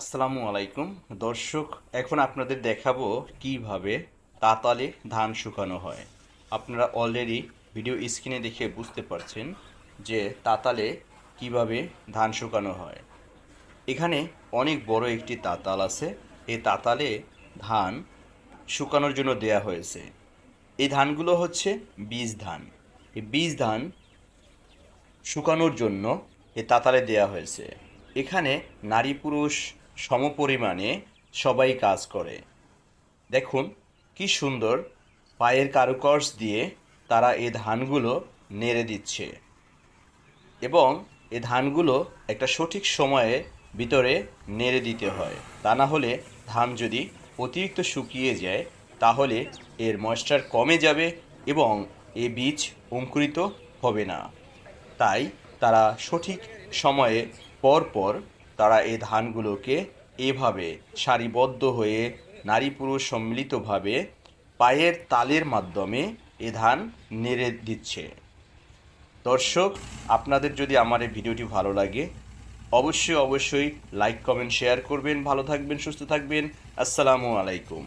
আসসালামু আলাইকুম। দর্শক, এখন আপনাদের দেখাবো কীভাবে তাতালে ধান শুকানো হয়। আপনারা অলরেডি ভিডিও স্ক্রিনে দেখে বুঝতে পারছেন যে তাতালে কীভাবে ধান শুকানো হয়। এখানে অনেক বড় একটি তাতাল আছে। এই তাতালে ধান শুকানোর জন্য দেয়া হয়েছে। এই ধানগুলো হচ্ছে বীজ ধান। এই বীজ ধান শুকানোর জন্য এ তাতালে দেয়া হয়েছে। এখানে নারী পুরুষ সমপরিমাণে সবাই কাজ করে। দেখুন, কি সুন্দর পায়ের কারুকর্ষ দিয়ে তারা এই ধানগুলো নেড়ে দিচ্ছে। এবং এ ধানগুলো একটা সঠিক সময়ে ভিতরে নেড়ে দিতে হয়। তা না হলে ধান যদি অতিরিক্ত শুকিয়ে যায়, তাহলে এর ময়েশ্চার কমে যাবে এবং এ বীজ অঙ্কুরিত হবে না। তাই তারা সঠিক সময়ে পর পর তারা এই ধানগুলোকে এভাবে সারিবদ্ধ হয়ে নারী পুরুষ সম্মিলিতভাবে পায়ের তালের মাধ্যমে এ ধান নেড়ে দিচ্ছে। দর্শক, আপনাদের যদি আমার এই ভিডিওটি ভালো লাগে, অবশ্যই অবশ্যই লাইক, কমেন্ট, শেয়ার করবেন। ভালো থাকবেন, সুস্থ থাকবেন। আসসালামু আলাইকুম।